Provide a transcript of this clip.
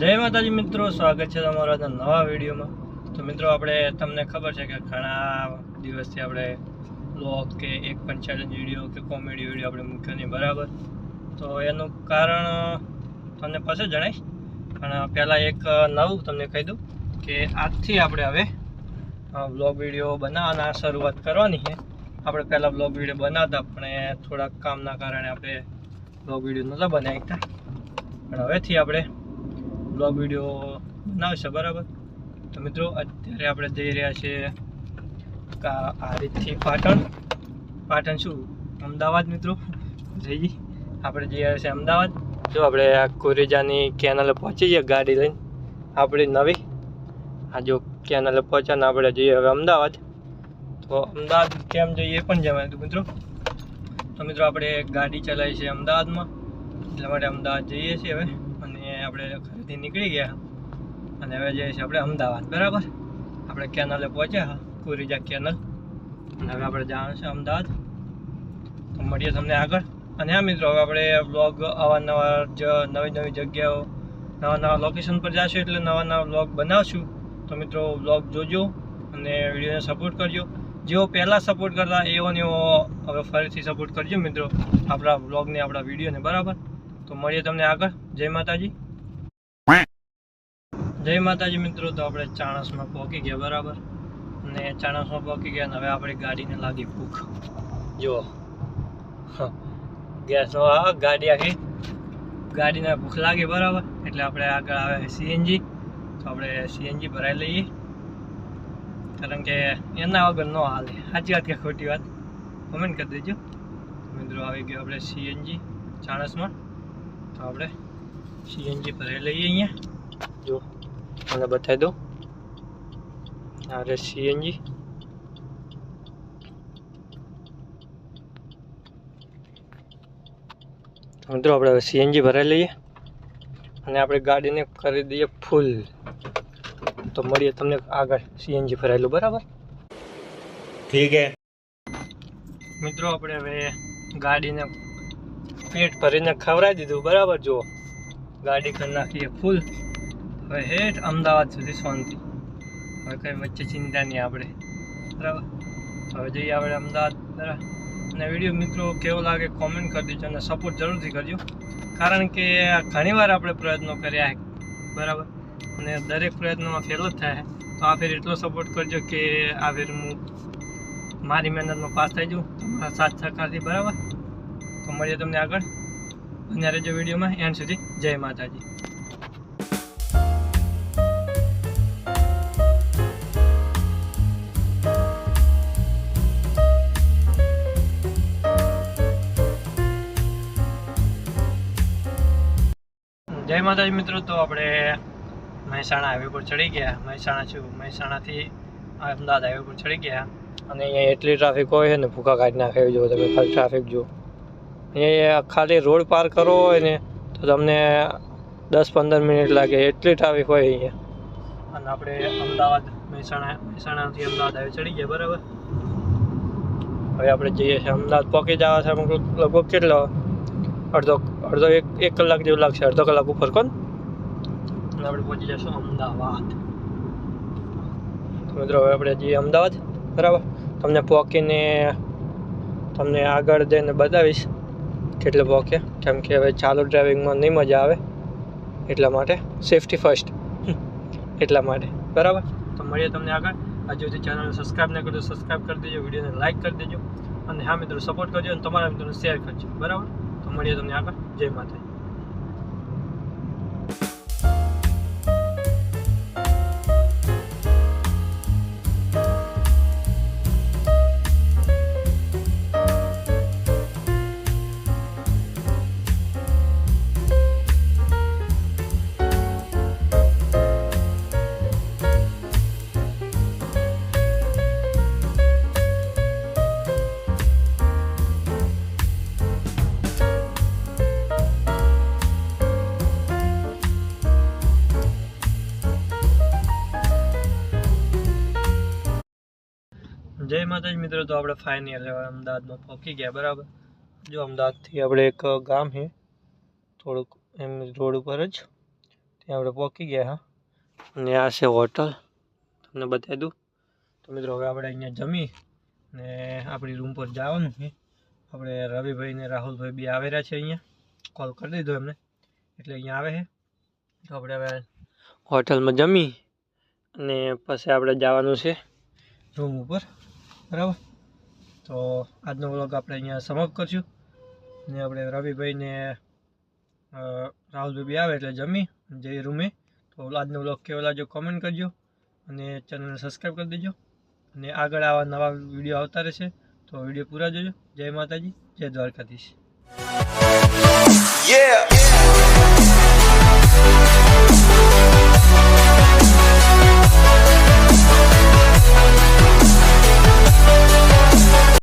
જય માતાજી મિત્રો, સ્વાગત છે તમારા નવા વિડીયોમાં. તો મિત્રો, આપણે તમને ખબર છે કે ઘણા દિવસથી આપણે બ્લોગ કે એક પણ ચેલેન્જ વીડિયો કે કોમેડી વીડિયો આપણે મૂક્યો નહીં, બરાબર? તો એનું કારણ તમને પછી જણાવીશ. પણ પહેલાં એક નવું તમને કહી દઉં કે આજથી આપણે હવે બ્લોગ વીડિયો બનાવવાના શરૂઆત કરવાની છે. આપણે પહેલાં બ્લોગ વીડિયો બનાવતા, પણ થોડાક કામના કારણે આપણે બ્લોગ વીડિયો નહોતા બનાવી પણ હવેથી આપણે બ્લોગ વીડિયો બનાવશે, બરાબર? તો મિત્રો, અત્યારે આપણે જઈ રહ્યા છીએ કા- રીતથી પાટણ. પાટણ શું? અમદાવાદ, મિત્રો. જઈએ. આપણે જઈ રહ્યા છીએ અમદાવાદ. જો આપણે આ કોરેજાની કેનલે પહોંચી જઈએ ગાડી લઈને. આપણી નવી. આ જો કેનલે પહોંચ્યા ને આપણે જઈએ હવે અમદાવાદ. તો અમદાવાદ કેમ જઈએ પણ જવાનું હતું મિત્રો. તો મિત્રો, આપણે ગાડી ચલાવી છે અમદાવાદમાં. એટલા માટે અમદાવાદ જઈએ છીએ હવે. આપણે ઘરેથી નીકળી ગયા. અને હવે જઈએ છીએ આપણે અમદાવાદ, બરાબર? આપણે કેનલે પહોંચ્યા કુરીજા કેનલ. અને હવે આપણે જવાનું છે અમદાવાદ. તો મળીએ તમને આગળ. અને હા મિત્રો, હવે આપણે બ્લોગ અવારનવાર જ નવી નવી જગ્યાઓ, નવા નવા લોકેશન પર જશું એટલે નવા નવા બ્લોગ બનાવશું. તો મિત્રો બ્લોગ જોજો અને વિડીયોને સપોર્ટ કરજો. જેઓ પહેલાં સપોર્ટ કરતા એવો ને એવો હવે ફરીથી સપોર્ટ કરજો મિત્રો, આપણા બ્લોગને આપણા વિડીયોને, બરાબર? તો મળીએ તમને આગળ. જય માતાજી. જય માતાજી મિત્રો, તો આપણે ચાણસમાં પહોંચી ગયા, બરાબર? અને ચાણસમાં પહોંચી ગયા અને હવે આપણી ગાડીને લાગી ભૂખ. જુઓ ગેસનો આ ગાડી આખી. ગાડીને ભૂખ લાગી, બરાબર? એટલે આપણે આગળ આવે સીએનજી. તો આપણે સીએનજી ભરાઈ લઈએ. કારણ કે એના વગર ન હાલે. સાચી વાત કે ખોટી વાત? કમેન્ટ કરી દેજો. મિત્રો, આવી ગયો આપણે સીએનજી ચાણસમાં. તો આપણે સીએનજી ભરાઈ લઈએ અહીંયા. જો. મને બતાવી દો આ રે સીએનજી મિત્રો આપણે હવે સીએનજી ભરાઈ લઈએ અને આપણે ગાડીને કરી દઈએ ફૂલ તો મળીએ તમને આગળ સીએનજી ભરાયેલું બરાબર ઠીક હે મિત્રો આપણે હવે ગાડીને પેટ ભરીને ખવડાવી દીધું બરાબર જુઓ ગાડી કરી નાખીએ ફૂલ હવે હેઠ અમદાવાદ સુધી શાંતિ. હવે કંઈ વચ્ચે ચિંતા નહીં આપણે. બરાબર? હવે જઈએ આપણે અમદાવાદ. બરાબર અને વીડિયો મિત્રો કેવો લાગે કોમેન્ટ કરી દેજો અને સપોર્ટ જરૂરથી કરજો. કારણ કે ઘણીવાર આપણે પ્રયત્નો કર્યા બરાબર? અને દરેક પ્રયત્નોમાં ફેલ જ થાય તો આ ફેર એટલો સપોર્ટ કરજો કે આ ફેર હું મારી મહેનતમાં પાસ થઈ જાઉં. તમારા સાથ સહકારથી. બરાબર? તો મળીએ તમને આગળ. અને રહેજો વિડીયોમાં. એન્ડ સુધી. જય માતાજી. જય માતાજી મિત્રો, તો આપણે મહેસાણા હાઈવે પર ચડી ગયા. મહેસાણા છું મહેસાણાથી અમદાવાદ હાઈવે પર ચડી ગયા. અને અહીંયા એટલી ટ્રાફિક હોય ને, ભૂખા કાઢી નાખે જો તમે, ખાલી ટ્રાફિક જુઓ. અહીંયા ખાલી રોડ પાર કરવો હોય ને, તો તમને દસ પંદર મિનિટ લાગે, એટલી ટ્રાફિક હોય અહીંયા. અને આપણે અમદાવાદ, મહેસાણા, મહેસાણાથી અમદાવાદ હાઈવે ચડી ગયા, બરાબર? હવે આપણે જઈએ છીએ અમદાવાદ. પહોંચી જવા છે લગભગ કેટલો? અડધો અડધો એક એક કલાક જેવું લાગશે અડધો કલાક ઉપર કોણ? અને આપણે પહોંચી જઈશું અમદાવાદ. તો મિત્રો હવે આપણે જઈએ અમદાવાદ. બરાબર? તમને પહોંચીને તમને આગળ જઈને બતાવીશ કેટલે પહોંચે કેમ કે હવે ચાલુ ડ્રાઇવિંગમાં નહીં મજા આવે. એટલા માટે સેફટી ફર્સ્ટ. એટલા માટે. બરાબર? તો મળીએ તમને આગળ. હજુ સુધી ચેનલને સબસ્ક્રાઈબ ન કરજો સબસ્ક્રાઈબ કરી દેજો વિડીયોને લાઇક કરી દેજો. અને હા મિત્રો સપોર્ટ કરજો અને તમારા મિત્રોને શેર કરજો. બરાબર? તો મળીએ તમને આગળ. જય માતા જય માતાજી મિત્રો, તો આપણે ફાઇનલ અમદાવાદમાં પહોંચી ગયા, બરાબર? જો અમદાવાદથી આપણે એક ગામ છે, થોડુંક એમ રોડ ઉપર જ, ત્યાં આપણે પહોંચી ગયા, હા. અને આ છે હોટલ, તમને બતાવી દઉં. તો મિત્રો, હવે આપણે અહીંયા જમી ને આપણી રૂમ પર જવાનું છે. આપણે રવિભાઈ ને રાહુલભાઈ બી આવેલા છે અહીંયા. કોલ કરી દીધો એમને. એટલે અહીંયા આવે છે. તો આપણે હવે હોટલમાં જમી અને પછી આપણે જવાનું છે રૂમ ઉપર. બરાબર? તો આજનો વ્લોગ આપણે અહીંયા સમાપ્ત કરશું. ને આપણે રવિભાઈને રાહુલભાઈ આવે એટલે જમી જઈ રૂમે. તો આજનો વ્લોગ કેવો લાગ્યો કોમેન્ટ કરજો અને ચેનલને સબસ્ક્રાઈબ કરી દેજો. અને આગળ આવા નવા વીડિયો આવતા રહેશે તો વીડિયો પૂરા જોજો. જય માતાજી, જય દ્વારકાધીશ.